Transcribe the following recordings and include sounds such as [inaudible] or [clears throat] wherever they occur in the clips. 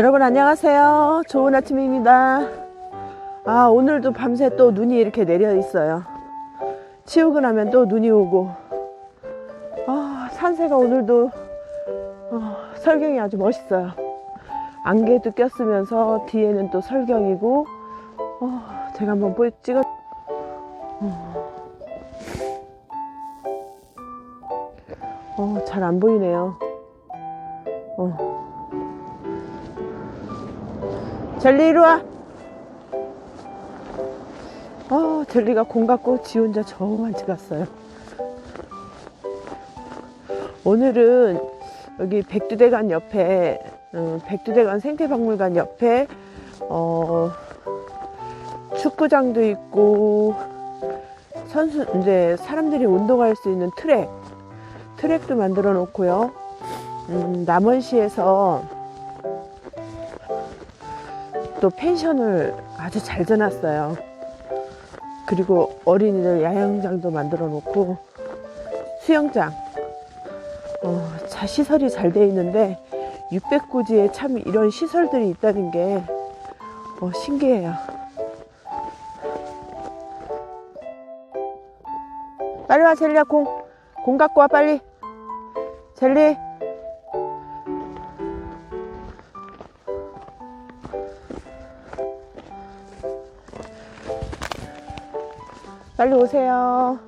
여러분 안녕하세요. 좋은 아침입니다. 아, 오늘도 밤새 또 눈이 이렇게 내려 있어요. 치우고 나면 또 눈이 오고. 아, 산세가 오늘도 어, 설경이 아주 멋있어요. 안개도 꼈으면서 뒤에는 또 설경이고, 어, 제가 한번 보여 찍어. 어, 잘 안 보이네요. 어. 젤리 이리 와. 어, 젤리가 공 갖고 지 혼자 저만치 갔어요. 오늘은 여기 백두대간 옆에, 음, 백두대간 생태박물관 옆에, 어, 축구장도 있고, 선수, 이제 사람들이 운동할 수 있는 트랙, 트랙도 만들어 놓고요. 음, 남원시에서 또 펜션을 아주 잘 지어놨어요. 그리고 어린이들 야영장도 만들어 놓고 수영장, 어, 자 시설이 잘 돼 있는데 600구지에 참 이런 시설들이 있다는 게 어, 신기해요. 빨리 와 젤리야 공, 공 갖고 와 빨리. 젤리. 빨리 오세요.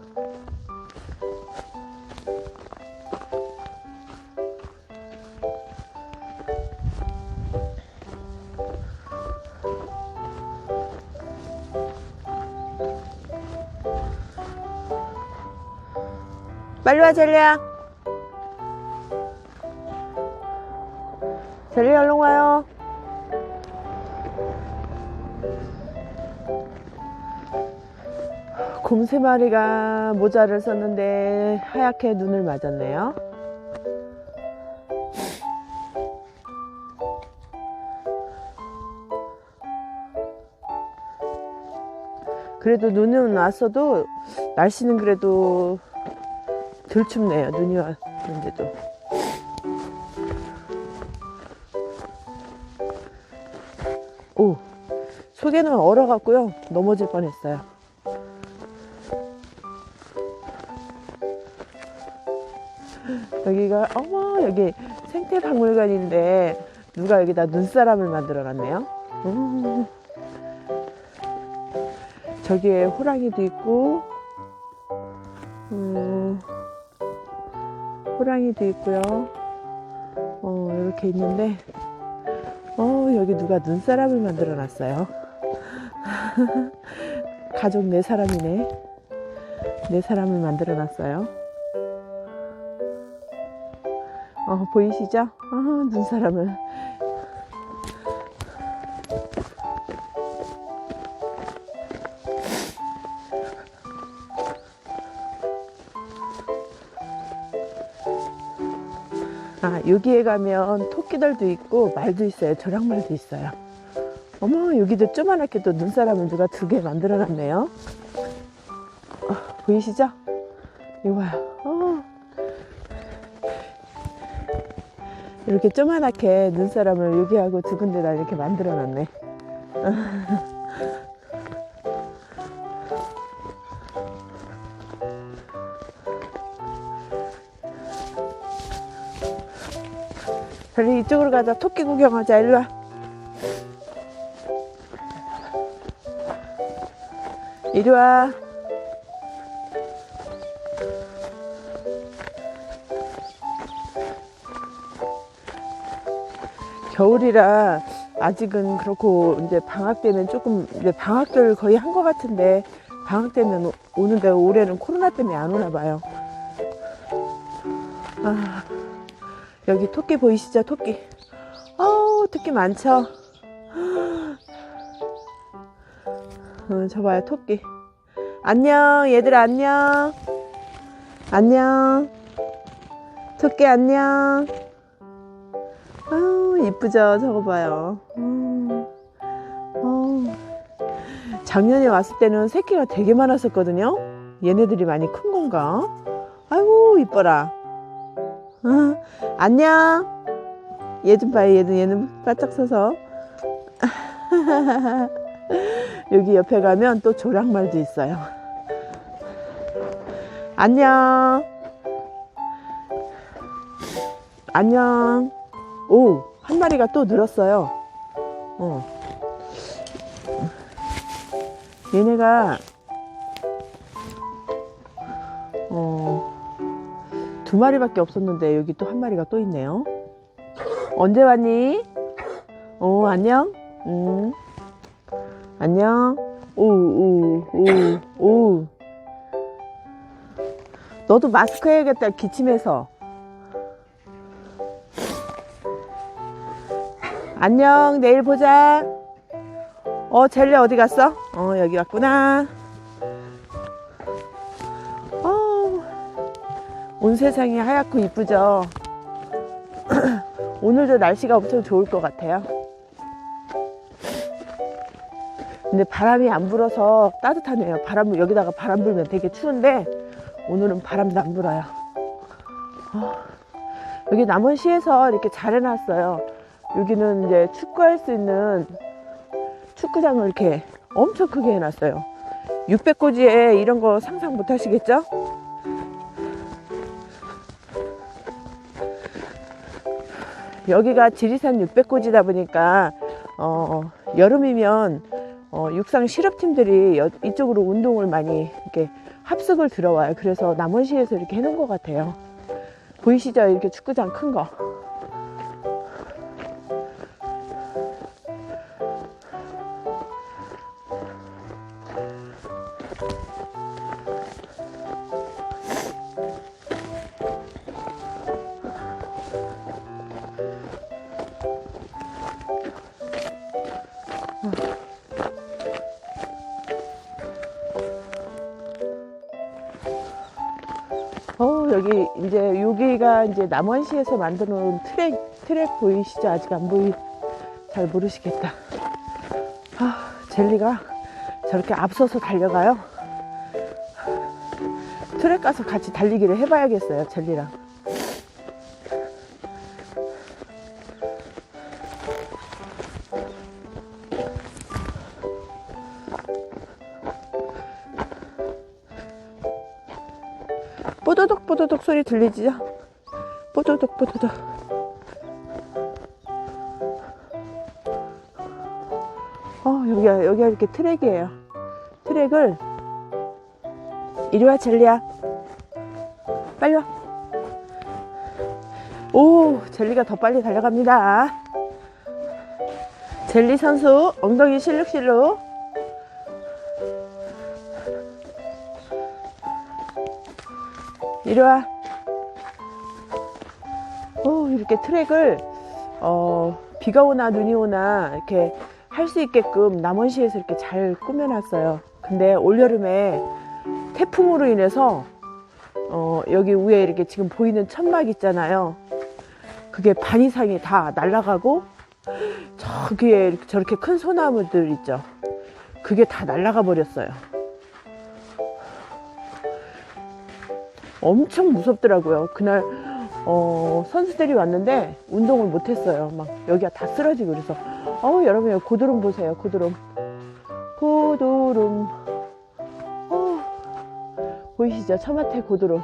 빨리 와, 젤리야. 젤리 얼른 와요. 곰 세 마리가 모자를 썼는데 하얗게 눈을 맞았네요. 그래도 눈은 왔어도 날씨는 그래도 덜 춥네요. 눈이 왔는데도. 오, 속에는 얼어갖고요. 넘어질 뻔했어요. 여기가 어머 여기 생태 박물관인데 누가 여기다 눈사람을 만들어 놨네요. 음. 저기에 호랑이도 있고 음, 호랑이도 있고요. 어 이렇게 있는데 어 여기 누가 눈사람을 만들어 놨어요. [laughs] 가족 네 사람이네. 네 사람을 만들어 놨어요. 어, 보이시죠? 아, 눈사람을. 아, 여기에 가면 토끼들도 있고 말도 있어요. 조랑말도 있어요. 어머, 여기도 조그맣게 또 눈사람을 누가 두 개 만들어 놨네요. 어, 보이시죠? 이거 봐요. 이렇게 조그맣게 눈사람을 여기하고 두 군데다 이렇게 만들어 놨네. 별리 [laughs] 이쪽으로 가자. 토끼 구경하자. 일로 와. 이리 와. 겨울이라 아직은 그렇고 이제 방학 때는 조금 이제 방학들 거의 한 것 같은데 방학 때는 오- 오는데 올해는 코로나 때문에 안 오나 봐요. 아 여기 토끼 보이시죠 토끼? 어우 토끼 많죠? 어, 저 봐요 토끼. 안녕 얘들아 안녕. 안녕. 토끼 안녕. 이쁘죠 저거 봐요 음, 어우. 작년에 왔을 때는 새끼가 되게 많았었거든요 얘네들이 많이 큰 건가 아이고 이뻐라 어, 안녕 얘 좀 봐요. 얘는 얘는 바짝 서서. [laughs] 여기 옆에 가면 또 조랑말도 있어요. 안녕. 안녕. 오, 한 마리가 또 늘었어요. 어. 얘네가 어, 두 마리밖에 없었는데 여기 또 한 마리가 또 있네요. 언제 왔니? 어, 안녕. 음. 안녕. 오, 오, 오, 오. 너도 마스크 해야겠다, 기침해서. 안녕, 내일 보자. 어, 젤리 어디 갔어? 어, 여기 왔구나. 어, 온 세상이 하얗고 이쁘죠? [clears throat] 오늘도 날씨가 엄청 좋을 것 같아요. 근데 바람이 안 불어서 따뜻하네요. 바람, 여기다가 바람 불면 되게 추운데, 오늘은 바람도 안 불어요. 어, 여기 남원시에서 이렇게 잘 해놨어요. 여기는 이제 축구할 수 있는 축구장을 이렇게 엄청 크게 해놨어요. 600고지에 이런 거 상상 못 하시겠죠? 여기가 지리산 600고지다 보니까 어, 여름이면 어, 육상 실업팀들이 여- 이쪽으로 운동을 많이 이렇게 합숙을 들어와요. 그래서 남원시에서 이렇게 해놓은 것 같아요. 보이시죠? 이렇게 축구장 큰 거. 여기 이제 여기가 이제 남원시에서 만들어 놓은 트랙 트랙 보이시죠? 아직 안 보이 잘 모르시겠다. 아, 젤리가 저렇게 앞서서 달려가요. 트랙 가서 같이 달리기를 해봐야겠어요, 젤리랑. 뽀도독 소리 들리지요? 뽀도독 뽀도독. 어 여기가 여기가 이렇게 트랙이에요. 트랙을 이리 와 젤리야. 빨리 와. 오 젤리가 더 빨리 달려갑니다. 젤리 선수 엉덩이 실룩실룩. 이리 와. 오, 이렇게 트랙을, 어, 비가 오나 눈이 오나 이렇게 할 수 있게끔 남원시에서 이렇게 잘 꾸며놨어요. 근데 올여름에 태풍으로 인해서, 어, 여기 위에 이렇게 지금 보이는 천막 있잖아요. 그게 반 이상이 다 날아가고, 저기에 저렇게 큰 소나무들 있죠. 그게 다 날아가 버렸어요. 엄청 무섭더라고요. 그날 어, 선수들이 왔는데 운동을 못했어요. 막 여기가 다 쓰러지고 그래서 어 여러분 고드름 보세요. 고드름 고드름 어, 보이시죠? 처마태 고드름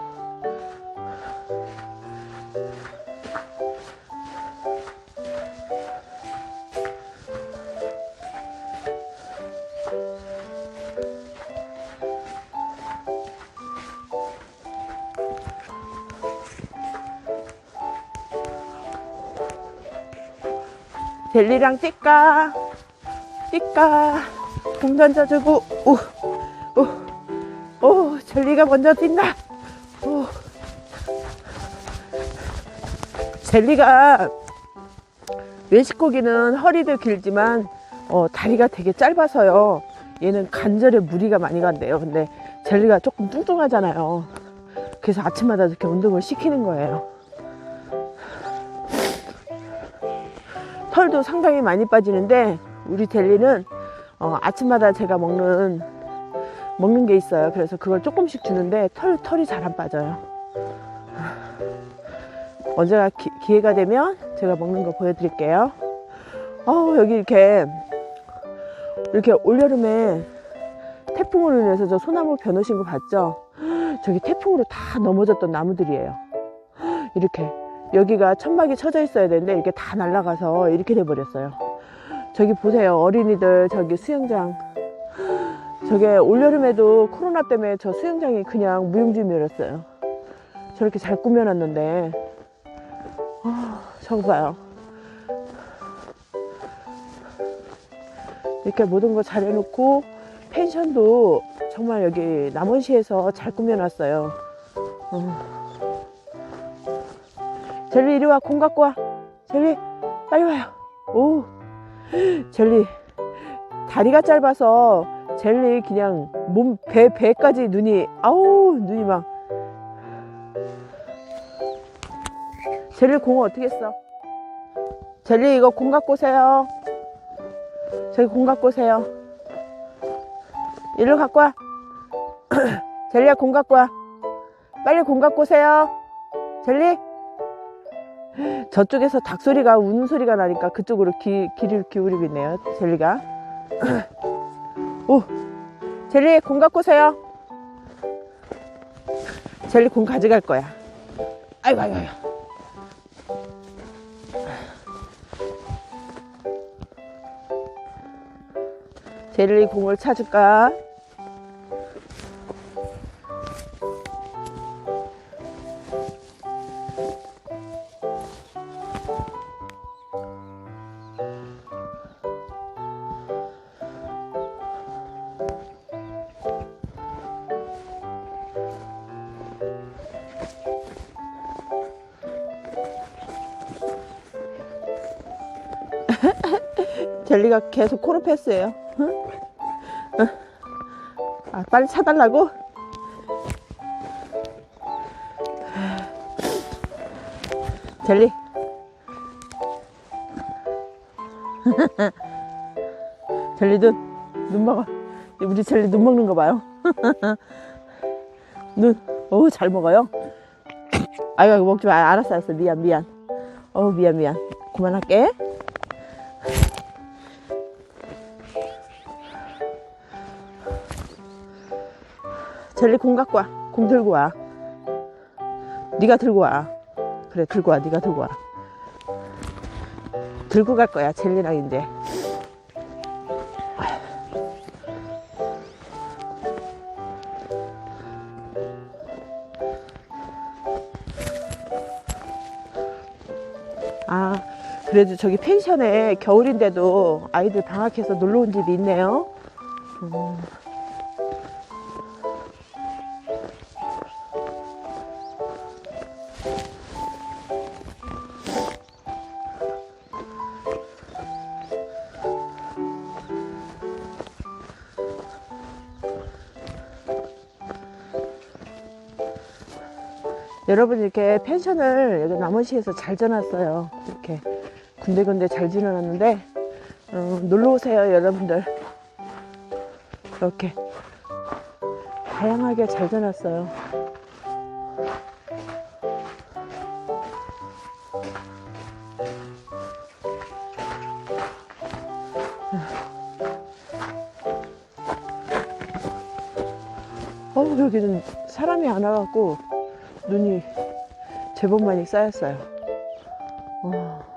젤리랑 뛸까? 뛸까? 공 던져주고, 오, 오, 오, 젤리가 먼저 뛴다. 오. 젤리가 외식고기는 허리도 길지만 어, 다리가 되게 짧아서요. 얘는 관절에 무리가 많이 간대요. 근데 젤리가 조금 뚱뚱하잖아요. 그래서 아침마다 이렇게 운동을 시키는 거예요. 털도 상당히 많이 빠지는데 우리 델리는 어, 아침마다 제가 먹는 먹는 게 있어요. 그래서 그걸 조금씩 주는데 털 털이 잘 안 빠져요. 언제가 기, 기회가 되면 제가 먹는 거 보여드릴게요. 어 여기 이렇게 이렇게 올여름에 태풍으로 인해서 저 소나무 변호신 거 봤죠? 저기 태풍으로 다 넘어졌던 나무들이에요. 이렇게 여기가 천막이 쳐져 있어야 되는데 이렇게 다 날아가서 이렇게 돼 버렸어요. 저기 보세요. 어린이들 저기 수영장. 저게 올여름에도 코로나 때문에 저 수영장이 그냥 무용지물이었어요. 저렇게 잘 꾸며놨는데 아, 저거 봐요. 이렇게 모든 거 잘 해놓고 펜션도 정말 여기 남원시에서 잘 꾸며놨어요. 어. 젤리 이리 와, 공 갖고 와. 젤리 빨리 와요. 오, 젤리 다리가 짧아서 젤리 그냥 몸 배 배까지 눈이 아우 눈이 막 젤리 공을 어떻게 했어? 젤리 이거 공 갖고 오세요. 저기 공 갖고 오세요. 이리로 갖고 와. [clears throat] 젤리야 공 갖고 와. 빨리 공 갖고 오세요. 젤리. 저쪽에서 닭 소리가 우는 소리가 나니까 그쪽으로 귀, 귀를 기울이고 있네요. 젤리가. 오, 젤리 공 갖고 오세요. 젤리 공 가져갈 거야. 아이고 아이고 아이고. 젤리 공을 찾을까? 젤리가 계속 코로 패스해요. 아, 빨리 차달라고? 젤리. [laughs] 젤리 눈, 눈 먹어. 우리 젤리 눈 먹는 거 봐요. [laughs] 눈, 어우, 잘 먹어요. 아이고, 먹지 마. 알았어, 알았어. 미안, 미안. 어우, 미안, 미안. 그만할게. 젤리 공 갖고 와. 공 들고 와. 네가 들고 와. 그래 들고 와. 네가 들고 와. 들고 갈 거야. 젤리랑 이제. 아, 그래도 저기 펜션에 겨울인데도 아이들 방학해서 놀러 온 집이 있네요. 음. 여러분 이렇게 펜션을 여기 남원시에서 잘 지어놨어요. 이렇게 군데군데 잘 지어놨는데 어, 놀러 오세요 여러분들. 이렇게 다양하게 잘 지어놨어요. 어 여기는 사람이 안 와갖고 눈이 제법 많이 쌓였어요. 어.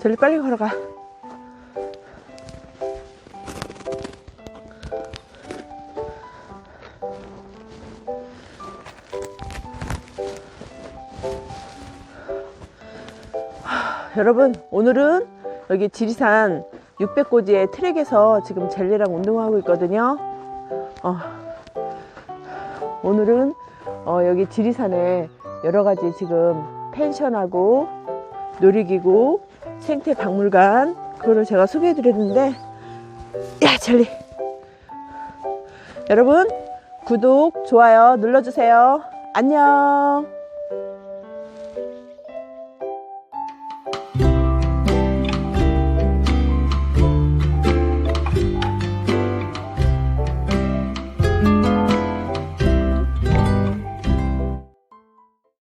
저리 빨리 걸어가. 여러분 오늘은 여기 지리산 600고지의 트랙에서 지금 젤리랑 운동하고 있거든요. 어, 오늘은 어, 여기 지리산에 여러 가지 지금 펜션하고 놀이기구, 생태 박물관 그거를 제가 소개해 드렸는데 야 젤리! 여러분 구독 좋아요 눌러주세요. 안녕